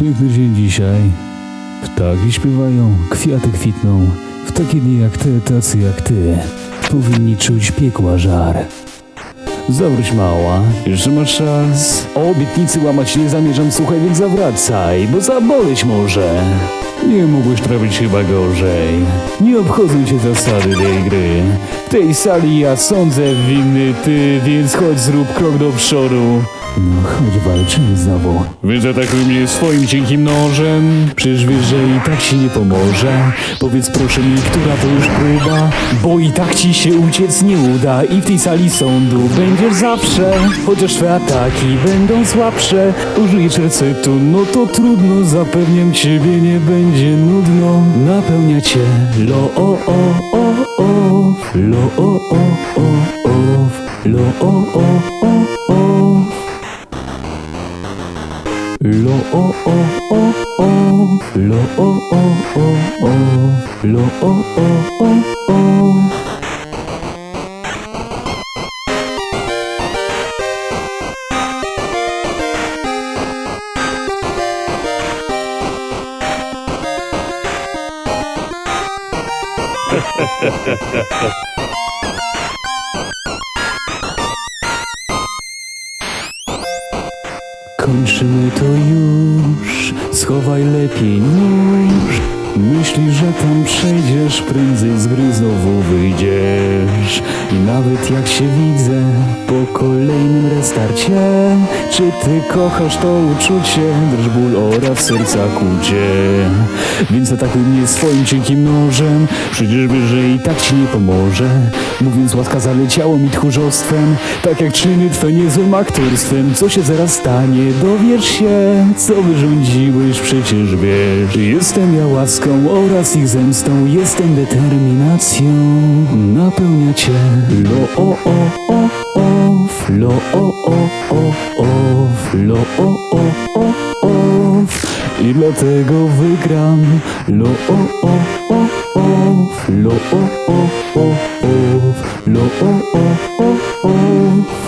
Piękny dzień dzisiaj. Ptaki śpiewają, kwiaty kwitną. W takie dni jak te, tacy jak ty, powinni czuć piekła żar. Zawróć mała, jeszcze masz czas. O obietnicy łamać nie zamierzam, słuchaj, więc zawracaj, bo zaboleć może. Nie mogłeś trafić chyba gorzej. Nie obchodzą cię zasady tej gry. W tej sali ja sądzę winny ty, więc chodź zrób krok do przodu. No chodź walczymy znowu. Wyzatakuj mnie swoim cienkim nożem. Przecież wiesz, że i tak ci nie pomoże. Powiedz proszę mi, która to już próba. Bo i tak ci się uciec nie uda. I w tej sali sądu będziesz zawsze. Chociaż twoje ataki będą słabsze. Użyjesz receptu, no to trudno. Zapewniam ciebie nie będzie nudno. Napełnia cię lo o o o o. Lo o o o o. Lo o o. Lo o o o o, lo o o o o, lo o o o o. Kończymy to już, schowaj lepiej nóż. Myślisz, że tam przejdziesz, prędzej z gry znowu wyjdziesz. I nawet jak się widzę po kolejnym restarcie, czy ty kochasz to uczucie, drż ból oraz serca kłucie. Więc atakuj mnie swoim cienkim nożem, przecież wiesz, że i tak ci nie pomoże. Mówiąc łaska zaleciało mi tchórzostwem, tak jak czyny twe niezłym aktorstwem. Co się zaraz stanie, dowiesz się, co wyrządziłeś, przecież wiesz. Jestem ja łaską oraz ich zemstą, jestem determinacją. Napełnia cię lo o o o o, lo o o o o, lo o o o. I dlatego wygram. Lo o o o o, lo o o o o, lo o o o o.